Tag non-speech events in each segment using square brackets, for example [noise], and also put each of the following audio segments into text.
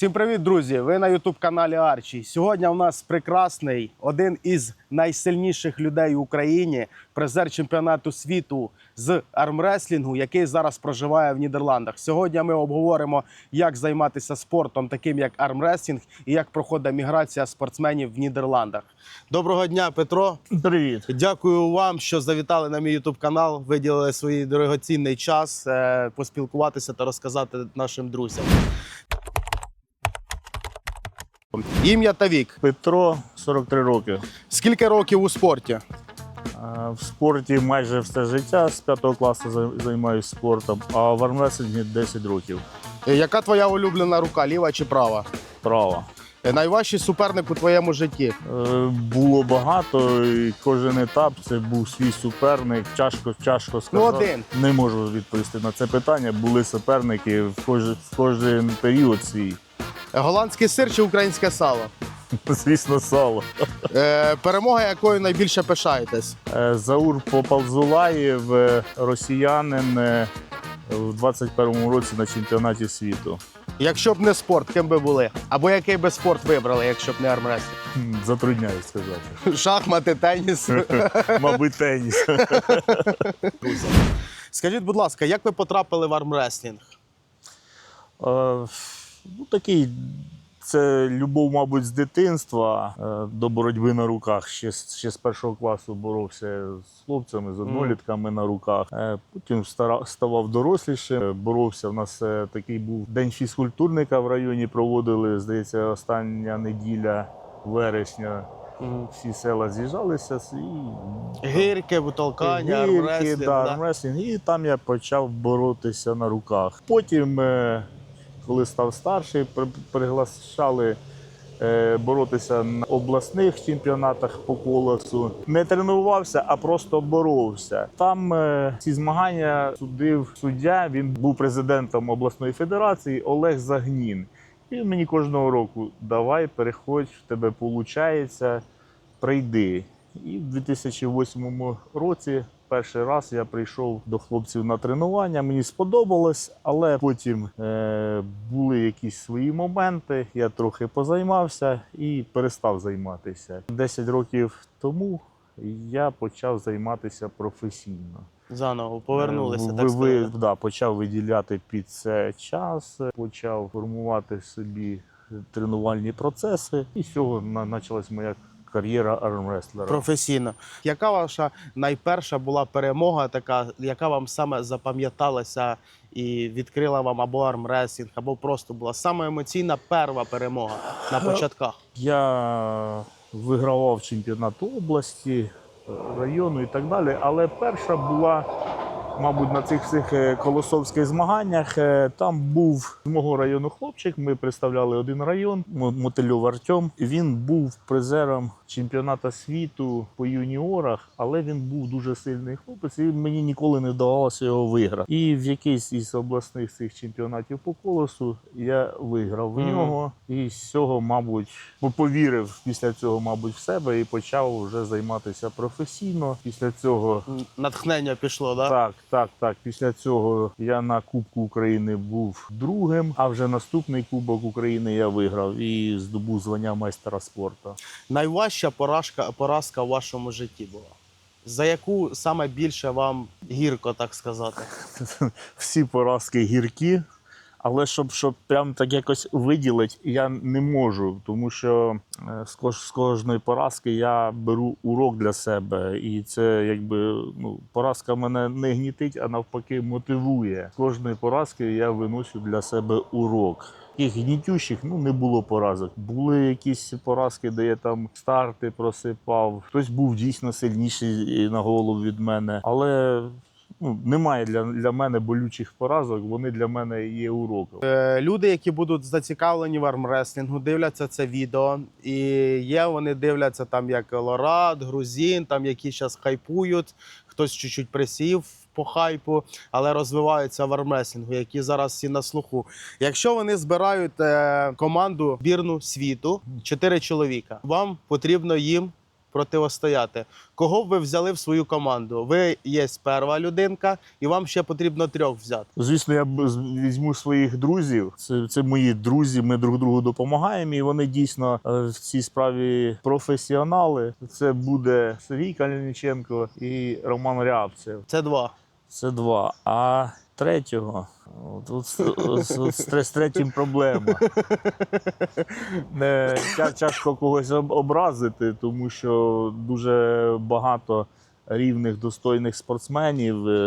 Всім привіт, друзі! Ви на Ютуб каналі Арчі. Сьогодні у нас прекрасний один із найсильніших людей в Україні, призер чемпіонату світу з армреслінгу, який зараз проживає в Нідерландах. Сьогодні ми обговоримо, як займатися спортом, таким як армреслінг, і як проходить міграція спортсменів в Нідерландах. Доброго дня, Петро. Привіт. Дякую вам, що завітали на мій Ютуб канал, виділили свій дорогоцінний час е, поспілкуватися та розказати нашим друзям. Ім'я та вік. Петро 43 роки. Скільки років у спорті? В спорті майже все життя з 5 класу зай- займаюся спортом, а в армреслінгі 10 років. Е, Яка твоя улюблена рука, ліва чи права? Право. Е, Найважчий суперник у твоєму житті. Е, Було багато, і кожен етап це був свій суперник. Тяжко, тяжко сказати. один. Не можу відповісти на це питання. Були суперники в кожен, в кожен період свій. Голландський сир чи українське сало? Звісно, сало. Е, перемога якою найбільше пишаєтесь? Е, Заур Попалзулаєв, е, росіянин е, в 21-му році на чемпіонаті світу. Якщо б не спорт, ким би були? Або який би спорт вибрали, якщо б не армрестлінг? Хм, Затрудняюсь сказати. Шахмати, теніс. [laughs] Мабуть, теніс. Скажіть, будь ласка, як ви потрапили в армреслінг? Е, Ну, такий, це любов, мабуть, з дитинства е, до боротьби на руках. Ще, ще з першого класу боровся з хлопцями, з однолітками на руках. Е, Потім ставав дорослішим, боровся. У нас е, такий був день фізкультурника в районі. Проводили, здається, остання неділя вересня. Всі села з'їжджалися і Гирки, бутолкання, Гірки, армреслінг. да, да? І там я почав боротися на руках. Потім, е, коли став старший, при- приглашали е, боротися на обласних чемпіонатах по колесу. Не тренувався, а просто боровся. Там е, ці змагання судив суддя. Він був президентом обласної федерації Олег Загнін. І мені кожного року давай, переходь, в тебе виходить, прийди. І в 2008 році перший раз я прийшов до хлопців на тренування. Мені сподобалось, але потім е, були якісь свої моменти. Я трохи позаймався і перестав займатися. 10 років тому я почав займатися професійно. Заново повернулися, Е, так ви, ви, да, почав виділяти під це час, почав формувати собі тренувальні процеси, і з цього почалась моя кар'єра армреслера. Професійно. Яка ваша найперша була перемога, така, яка вам саме запам'яталася і відкрила вам або армресінг, або просто була саме емоційна перша перемога на початках? Я вигравав чемпіонат області, району і так далі. Але перша була, мабуть, на цих всіх е, колосовських змаганнях. Е, Там був з мого району хлопчик. Ми представляли один район, Мо- Мотильов Артем. Він був призером чемпіонату світу по юніорах, але він був дуже сильний хлопець, і мені ніколи не вдавалося його виграти. І в якийсь із обласних цих чемпіонатів по колесу я виграв в нього. І з цього, мабуть, повірив після цього, мабуть, в себе і почав вже займатися професійно. Після цього. Натхнення пішло, да? Так, так, так. Після цього я на Кубку України був другим, а вже наступний Кубок України я виграв і здобув звання майстера спорту. Найважча поражка, поразка в вашому житті була. За яку саме більше вам гірко, так сказати? [laughs] всі поразки гіркі, але щоб, щоб прям так якось виділити, я не можу, тому що е, з, кож, з кожної поразки я беру урок для себе. І це якби ну, поразка мене не гнітить, а навпаки мотивує. З кожної поразки я виношу для себе урок. Таких гнітющих ну, не було поразок. Були якісь поразки, де я там старти просипав. Хтось був дійсно сильніший на голову від мене. Але ну, немає для, для мене болючих поразок, вони для мене є уроком. Е, Люди, які будуть зацікавлені в армреслінгу, дивляться це відео. І є, вони дивляться там як Лорад, Грузін, там які зараз хайпують, хтось чуть-чуть присів по хайпу, але розвиваються в армреслінгу, які зараз всі на слуху. Якщо вони збирають е, команду збірну світу, чотири чоловіка, вам потрібно їм протистояти, кого б ви взяли в свою команду? Ви є перша людинка, і вам ще потрібно трьох взяти. Звісно, я візьму своїх друзів. Це, це мої друзі. Ми друг другу допомагаємо, і вони дійсно е, в цій справі професіонали. Це буде Сергій Калініченко і Роман Рябцев. Це два. Це два. А третього, от, от, от, от з третім проблема. Не, тяжко когось образити, тому що дуже багато рівних достойних спортсменів. е,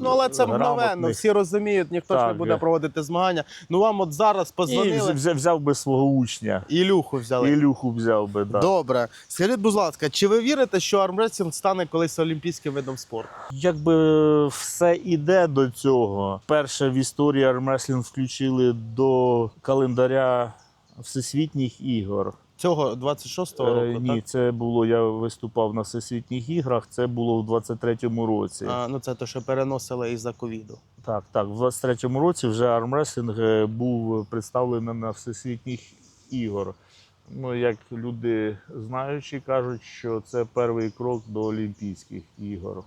Ну але це мгновенно. Всі розуміють, ніхто ж не буде проводити змагання. Ну вам от зараз І взяв, взяв би свого учня. Ілюху взяли. Ілюху взяв би, да. Добре. Скажіть, будь ласка, чи ви вірите, що армрестлінг стане колись олімпійським видом спорту? Якби все іде до цього. Перше в історії армреслінг включили до календаря всесвітніх ігор. Цього 26-го Е, року, ні, так? це було. Я виступав на всесвітніх іграх. Це було в 23-му році. А, ну це те, що переносили із-за ковіду. Так, так. В 23-му році вже армреслінг е, був представлений на всесвітніх ігор. Ну, як люди знаючи, кажуть, що це перший крок до Олімпійських ігор.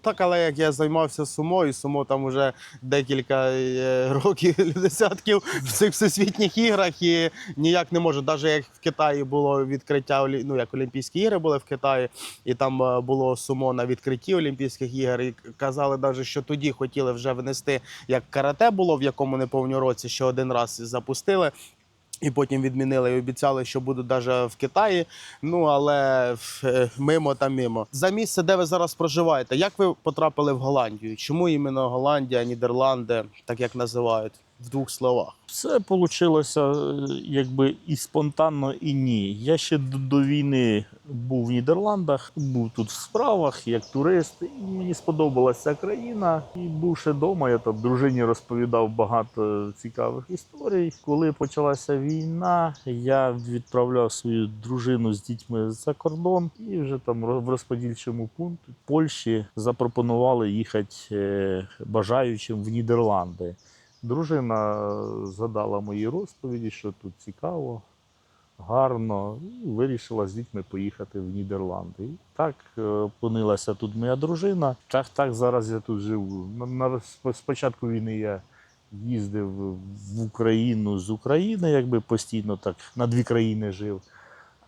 Так, але як я займався сумою, сумо там вже декілька е, років, [laughs] десятків в цих всесвітніх іграх і ніяк не можу. Навіть як в Китаї було відкриття ну, як Олімпійські ігри були в Китаї, і там е, було сумо на відкритті Олімпійських ігор. І казали, навіть, що тоді хотіли вже внести як карате було, в якому не повню році, що один раз запустили. І потім відмінили і обіцяли, що будуть навіть в Китаї. Ну але е, мимо та мимо. За місце, де ви зараз проживаєте, як ви потрапили в Голландію? Чому іменно Голландія, Нідерланди, так як називають в двох словах? Все вийшло якби і спонтанно, і ні. Я ще до, до війни був в Нідерландах, був тут в справах як турист. І мені сподобалася країна. І бувши вдома, я там дружині розповідав багато цікавих історій. Коли почалася війна, я відправляв свою дружину з дітьми за кордон, і вже там в розподільчому пункті Польщі запропонували їхати е, бажаючим в Нідерланди. Дружина згадала мої розповіді, що тут цікаво, гарно, і вирішила з дітьми поїхати в Нідерланди. І так е, опинилася тут моя дружина. Так, так зараз я тут живу. На, спочатку війни я їздив в Україну з України, якби постійно так на дві країни жив.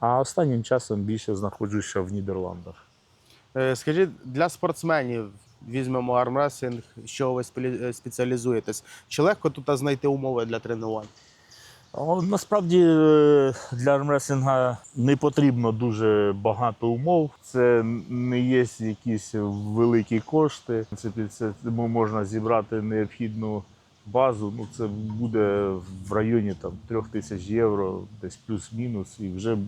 А останнім часом більше знаходжуся в Нідерландах. Е, Скажіть, для спортсменів візьмемо армресинг, що ви е, спеціалізуєтесь? Чи легко тут знайти умови для тренувань? Насправді е, для армреслінга не потрібно дуже багато умов. Це не є якісь великі кошти. В принципі, це можна зібрати необхідну базу. Ну це буде в районі там трьох тисяч євро, десь плюс-мінус, і вже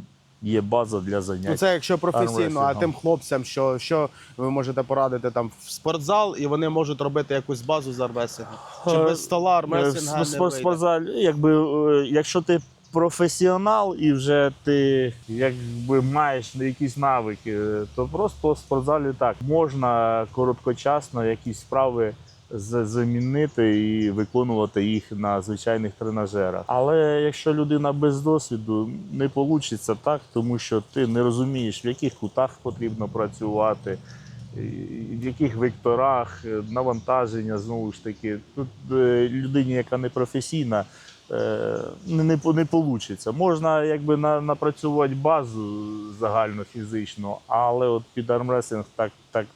є база для занять. Ну, це якщо професійно, а тим хлопцям, що, що ви можете порадити там в спортзал, і вони можуть робити якусь базу з армресингу? Чи Е, без стола армресинга Е, не вийде? спортзалі, якби, е, якщо ти професіонал і вже ти якби маєш якісь навики, е, то просто в спортзалі так можна короткочасно якісь справи замінити і виконувати їх на звичайних тренажерах. Але якщо людина без досвіду, не вийде так, тому що ти не розумієш, в яких кутах потрібно працювати в яких векторах, е, навантаження знову ж таки. Тут е, людині, яка не професійна, е, не, не, не вийде. Можна якби на, напрацювати базу загально фізично, але от під армресинг так, так,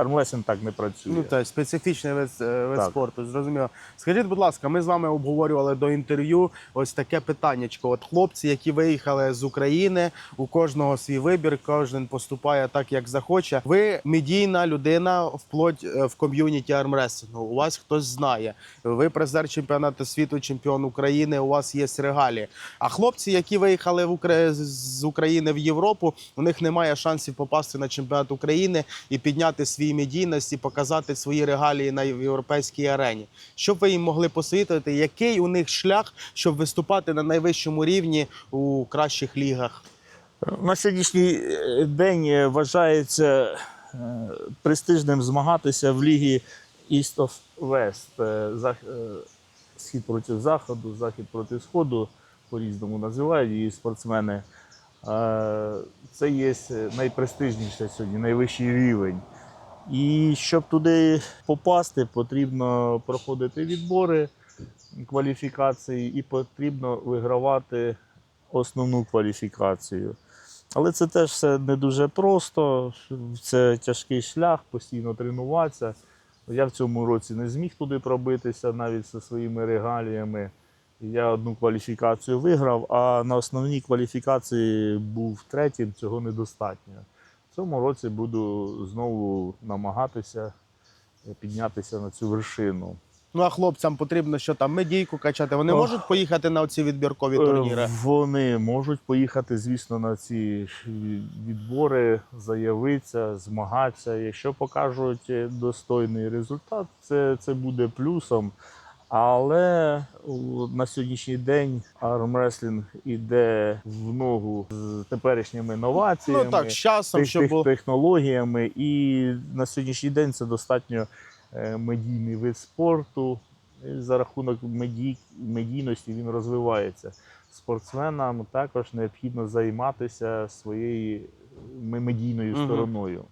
армресинг так не працює. Ну, так, специфічний вид, е, вид Так. спорту, зрозуміло. Скажіть, будь ласка, ми з вами обговорювали до інтерв'ю ось таке питаннячко. От хлопці, які виїхали з України, у кожного свій вибір, кожен поступає так, як захоче. Ви медійна людина вплоть е, в ком'юніті армресингу. У вас хтось знає. Ви призер чемпіонату світу, чемпіон України. У вас є регалії. А хлопці, які виїхали в Укра... з України в Європу, у них немає шансів попасти на чемпіонат України і підняти свій медійність і показати свої регалії на європейській арені. Що ви їм могли посоветувати? Який у них шлях, щоб виступати на найвищому рівні у кращих лігах? На сьогоднішній е, день е, вважається е, престижним змагатися в лігі East West. Схід проти заходу, захід проти сходу по-різному називають її спортсмени. Це є найпрестижніше сьогодні, найвищий рівень. І щоб туди попасти, потрібно проходити відбори кваліфікації і потрібно вигравати основну кваліфікацію. Але це теж все не дуже просто. Це тяжкий шлях, постійно тренуватися. Я в цьому році не зміг туди пробитися навіть зі своїми регаліями. Я одну кваліфікацію виграв, а на основній кваліфікації був третім, цього недостатньо. В цьому році буду знову намагатися піднятися на цю вершину. Ну а хлопцям потрібно що там медійку качати. Вони Ох. можуть поїхати на ці відбіркові турніри. Е, Вони можуть поїхати, звісно, на ці відбори, заявитися, змагатися. Якщо покажуть е, достойний результат, це, це буде плюсом. Але на сьогоднішній день армреслінг іде в ногу з теперішніми новаціями. Ну так, з часом, тех- щоб тех- технологіями, і на сьогоднішній день це достатньо е, медійний вид спорту. І за рахунок медій, медійності він розвивається. Спортсменам також необхідно займатися своєю медійною стороною.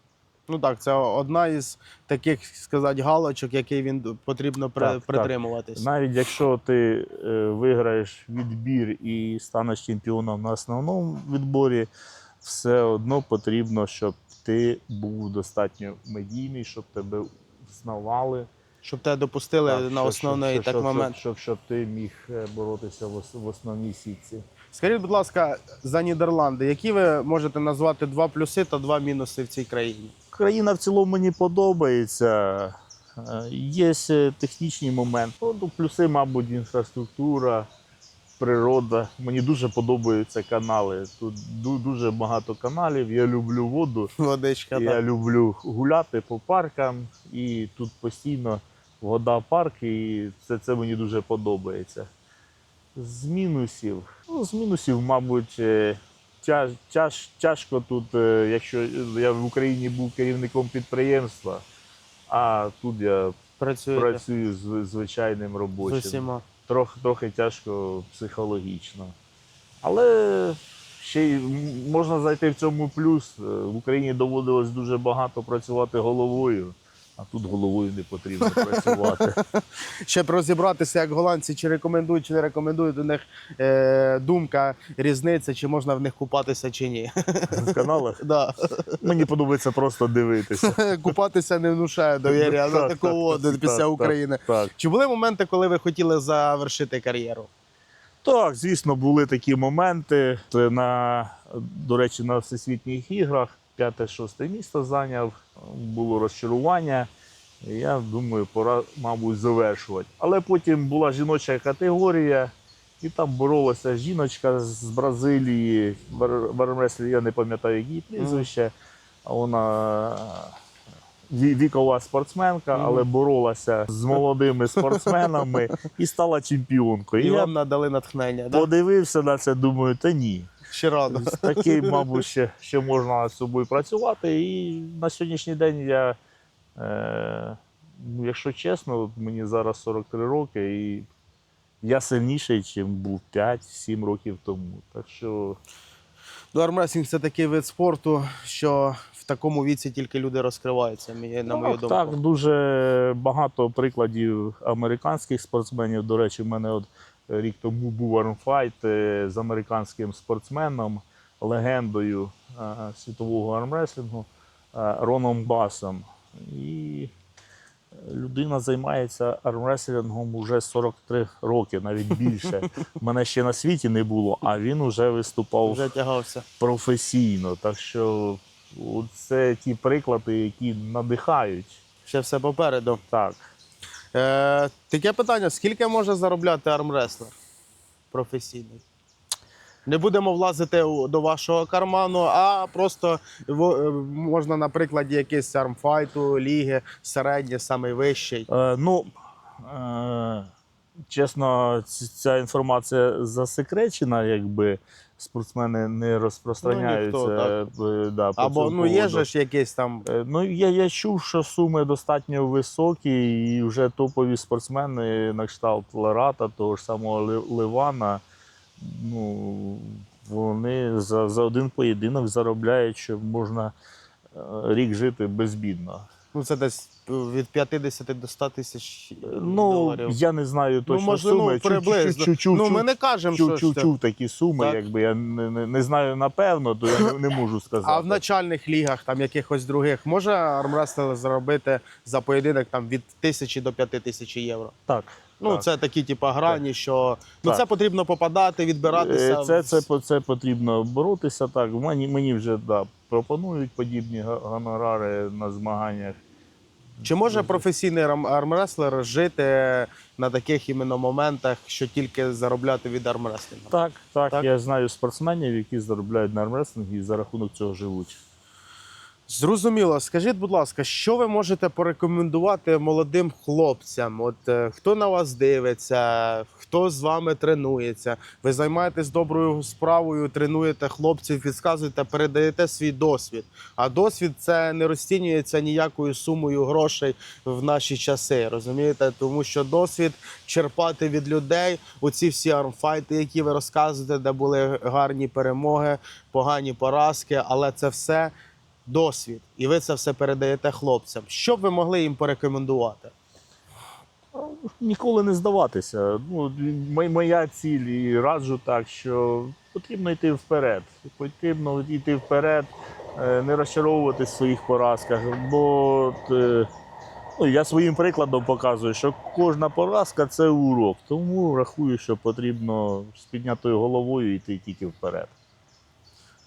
Ну так, це одна із таких сказати галочок, який він потрібно Так, так. притримуватись. Навіть якщо ти е, виграєш відбір і станеш чемпіоном на основному відборі, все одно потрібно, щоб ти був достатньо медійний, щоб тебе взнавали. Щоб тебе допустили Так, на основний щоб, так щоб, момент. Щоб, щоб, щоб ти міг е, боротися в, в основній сітці. Скажіть, будь ласка, за Нідерланди, які ви можете назвати два плюси та два мінуси в цій країні? Країна в цілому мені подобається. Е, Є технічні моменти. Ну, плюси, мабуть, інфраструктура, природа. Мені дуже подобаються канали. Тут дуже багато каналів. Я люблю воду. Водичка, Я так. люблю гуляти по паркам, і тут постійно вода парк, і це, це мені дуже подобається. З мінусів. Ну, з мінусів, мабуть, е, тяж, тяж, тяжко тут, е, якщо я в Україні був керівником підприємства, а тут я Працюєте працюю з звичайним з робочим. усіма. Трохи, трохи тяжко психологічно. Але ще й можна зайти в цьому плюс. Е, В Україні доводилось дуже багато працювати головою, а тут головою не потрібно працювати. [laughs] Щоб розібратися, як голландці, чи рекомендують, чи не рекомендують у них е, думка, різниця, чи можна в них купатися, чи ні. В каналах [laughs] Да. мені подобається просто дивитися. [laughs] Купатися не внушає довір'я на Так, таку воду після України. Так. Чи були моменти, коли ви хотіли завершити кар'єру? Так, звісно, були такі моменти. На, до речі, на всесвітніх іграх п'яте-шосте місто зайняв, було розчарування. Я думаю, пора, мабуть, завершувати. Але потім була жіноча категорія, і там боролася жіночка з Бразилії. в- армреслі я не пам'ятаю її прізвище. А Вона вікова спортсменка, але боролася з молодими спортсменами і стала чемпіонкою. І І вам надали натхнення, подивився на це, думаю, та ні. Ще рано. Такий, мабуть, ще, ще можна над собою працювати. І на сьогоднішній день я, е, ну, якщо чесно, от мені зараз 43 роки, і я сильніший, ніж був 5-7 років тому. Так що Ну, армресінг це такий вид спорту, що в такому віці тільки люди розкриваються, на мою так, думку. так, дуже багато прикладів американських спортсменів. До речі, в мене от рік тому був армфайт е, з американським спортсменом, легендою е, світового армреслінгу е, Роном Басом. І людина займається армреслінгом уже 43 роки, навіть більше. [laughs] Мене ще на світі не було, а він вже виступав Вже тягався. професійно. Так що це ті приклади, які надихають. Ще все попереду. Так. Е, таке питання: скільки може заробляти армреслер професійний? Не будемо влазити до вашого карману, а просто е, можна на прикладі якийсь армфайту, ліги, середній, самий вищий. Е, ну, е, чесно, ця інформація засекречена, якби спортсмени не розпространяються. Ну, ніхто, е, да, по Або цьому ну є же ж якийсь там. Е, Ну, я, я чув, що суми достатньо високі, і вже топові спортсмени на кшталт Ларата, того ж самого Ливана, ну, Вони за, за один поєдинок заробляють, що можна е, рік жити безбідно. Ну, це десь від 50 до 100 тисяч Ну, доларів. я не знаю точно ну, можливо, суми. Чу- приблизно. чу- чу- ну, чу- ми не кажемо, чу- що чу- це. чув такі суми, Так. якби я не, не, не знаю напевно, то я не, не можу сказати. [laughs] А в начальних лігах, там якихось других, може армрестер заробити за поєдинок там від тисячі до п'яти тисяч євро. Так. Ну, так. це такі, типу, грані, що ну Так. це потрібно попадати, відбиратися. Е, Це, це, по- це потрібно боротися. Так, мені, мені вже да, пропонують подібні гонорари на змаганнях. Чи може професійний армреслер жити на таких іменно моментах, що тільки заробляти від армреслінгу? Так, так, Так. я знаю спортсменів, які заробляють на армрестлингі і за рахунок цього живуть. Зрозуміло. Скажіть, будь ласка, що ви можете порекомендувати молодим хлопцям? От е, хто на вас дивиться, хто з вами тренується? Ви займаєтесь доброю справою, тренуєте хлопців, підказуєте, передаєте свій досвід. А досвід це не розцінюється ніякою сумою грошей в наші часи. Розумієте? Тому що досвід черпати від людей, оці всі армфайти, які ви розказуєте, де були гарні перемоги, погані поразки, але це все досвід, і ви це все передаєте хлопцям. Що б ви могли їм порекомендувати? Ніколи не здаватися. Ну, моя ціль і раджу так, що потрібно йти вперед. Потрібно йти вперед, е, не розчаровуватись в своїх поразках. Бо е, ну, я своїм прикладом показую, що кожна поразка це урок. Тому рахую, що потрібно з піднятою головою йти тільки вперед.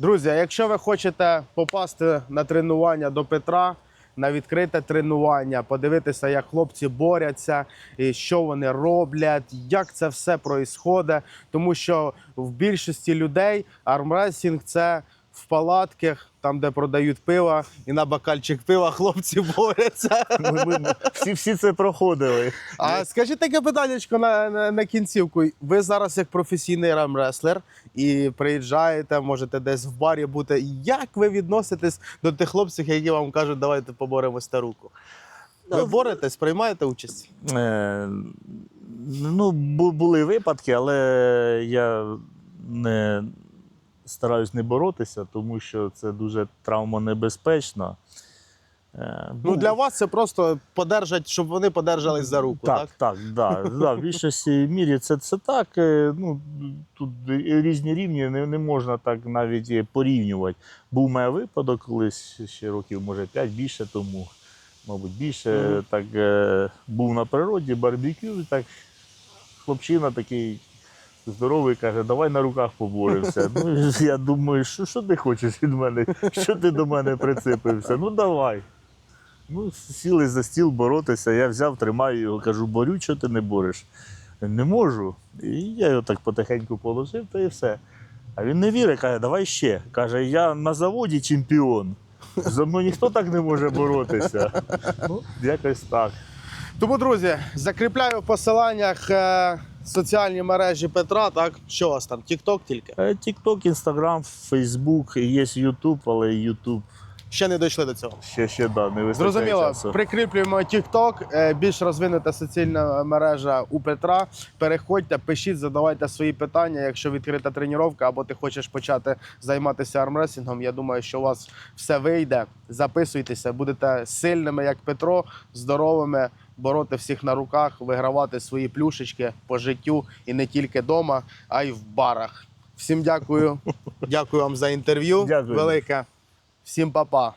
Друзі, якщо ви хочете попасти на тренування до Петра, на відкрите тренування, подивитися, як хлопці борються, і що вони роблять, як це все проїсходить. Тому що в більшості людей армресінг це в палатках, там, де продають пиво, і на бокальчик пива хлопці борються. Ми, ми, всі, всі це проходили. А скажіть таке питаннячко на, на, на кінцівку. Ви зараз як професійний рамреслер і приїжджаєте, можете десь в барі бути. Як ви відноситесь до тих хлопців, які вам кажуть, давайте поборемось та руку? Ви Ну, боретесь, приймаєте участь? Е, ну, бу- були випадки, але я не стараюсь не боротися, тому що це дуже травмонебезпечно. Е, Ну для вас це просто подержать, щоб вони подержались за руку, так? так, так, да, да, в більшості мірі це, це так. е, Ну, тут різні рівні, не, не можна так навіть порівнювати. Був мене випадок колись ще років, може, 5 більше тому, мабуть, більше. Так, е, був на природі, барбекю, так хлопчина такий. Здоровий каже, давай на руках поборемося. Ну, [laughs] я думаю, що, що ти хочеш від мене? Що ти до мене прицепився? Ну давай. Ну, сіли за стіл боротися. Я взяв, тримаю його, кажу, борю, чого ти не бореш? Не можу. І я його так потихеньку положив, та і все. А він не вірить, каже, давай ще. Каже, я на заводі чемпіон. За мною ніхто так не може боротися. Ну, якось так. Тому, друзі, закріпляю в посиланнях е, соціальні мережі Петра. Так, що у вас там? Тікток тільки? Е, Тікток, Інстаграм, Фейсбук, є Ютуб, але Ютуб Ще не дійшли до цього. ще ще да, не вистачає Зрозуміло, часу. прикріплюємо TikTok, е, більш розвинута соціальна мережа у Петра. Переходьте, пишіть, задавайте свої питання. Якщо відкрита тренування або ти хочеш почати займатися армресінгом, я думаю, що у вас все вийде. Записуйтеся, будете сильними, як Петро, здоровими, бороти всіх на руках, вигравати свої плюшечки по життю і не тільки вдома, а й в барах. Всім дякую. [laughs] Дякую вам за інтерв'ю. Дякую. Велике. Всім па-па.